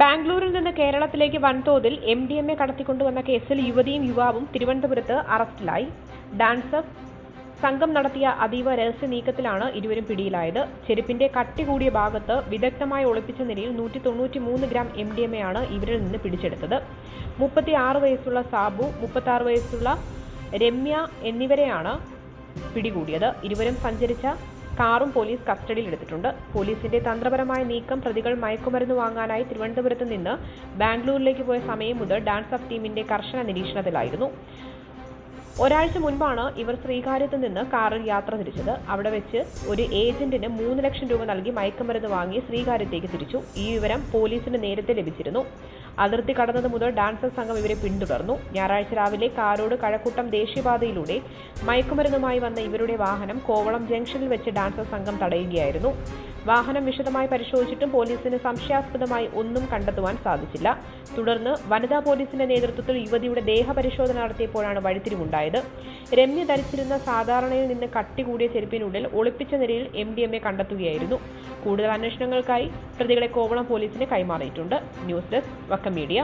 ബാംഗ്ലൂരിൽ നിന്ന് കേരളത്തിലേക്ക് വൻതോതിൽ എം ഡി എം എ കടത്തിക്കൊണ്ടുവന്ന കേസിൽ യുവതിയും യുവാവും തിരുവനന്തപുരത്ത് അറസ്റ്റിലായി. ഡാൻസർ സംഘം നടത്തിയ അതീവ രഹസ്യ നീക്കത്തിലാണ് ഇരുവരും പിടിയിലായത്. ചെരുപ്പിന്റെ കട്ടി കൂടിയ ഭാഗത്ത് വിദഗ്ധമായി ഒളിപ്പിച്ച നിലയിൽ നൂറ്റി തൊണ്ണൂറ്റി മൂന്ന് gram M D M A ആണ് ഇവരിൽ നിന്ന് പിടിച്ചെടുത്തത്. മുപ്പത്തി ആറ് വയസ്സുള്ള സാബു മുപ്പത്തി ആറ് വയസ്സുള്ള രമ്യ എന്നിവരെയാണ് പിടികൂടിയത്. ഇരുവരും സഞ്ചരിച്ച കാറും പോലീസ് കസ്റ്റഡിയിലെടുത്തിട്ടുണ്ട് പോലീസിന്റെ തന്ത്രപരമായ നീക്കം പ്രതികൾ മയക്കുമരുന്ന് വാങ്ങാനായി തിരുവനന്തപുരത്ത് നിന്ന് ബാംഗ്ലൂരിലേക്ക് പോയ സമയം മുതൽ ഡാൻസ് ഓഫ് ടീമിന്റെ കർശന നിരീക്ഷണത്തിലായിരുന്നു. ഒരാഴ്ച മുൻപാണ് ഇവർ ശ്രീകാര്യത്ത് നിന്ന് കാറിൽ യാത്ര തിരിച്ചത്. അവിടെ വെച്ച് ഒരു ഏജന്റിന് മൂന്ന് ലക്ഷം രൂപ നൽകി മയക്കുമരുന്ന് വാങ്ങി ശ്രീകാര്യത്തേക്ക് തിരിച്ചു. ഈ വിവരം പോലീസിന് നേരത്തെ ലഭിച്ചിരുന്നു. അതിർത്തി കടന്നത് മുതൽ ഡാൻസർ സംഘം ഇവരെ പിന്തുടർന്നു. ഞായറാഴ്ച രാവിലെ കാരോട് കഴക്കൂട്ടം ദേശീയപാതയിലൂടെ മയക്കുമരുന്നുമായി വന്ന ഇവരുടെ വാഹനം കോവളം ജംഗ്ഷനിൽ വെച്ച് ഡാൻസർ സംഘം തടയുകയായിരുന്നു. വാഹനം വിശദമായി പരിശോധിച്ചിട്ടും പോലീസിന് സംശയാസ്പദമായി ഒന്നും കണ്ടെത്തുവാൻ സാധിച്ചില്ല. തുടർന്ന് വനിതാ പോലീസിന്റെ നേതൃത്വത്തിൽ യുവതിയുടെ ദേഹപരിശോധന നടത്തിയപ്പോഴാണ് വഴിത്തിരിവുണ്ടായത്. രമ്യ ധരിച്ചിരുന്ന സാധാരണയിൽ നിന്ന് കട്ടി കൂടിയ ചെരുപ്പിനുള്ളിൽ ഒളിപ്പിച്ച നിലയിൽ എം ഡി എം എ കണ്ടെത്തുകയായിരുന്നു. കൂടുതൽ അന്വേഷണങ്ങൾക്കായി പ്രതികളെ കോവളം പോലീസിന് കൈമാറിയിട്ടുണ്ട്. News desk Vakkom media.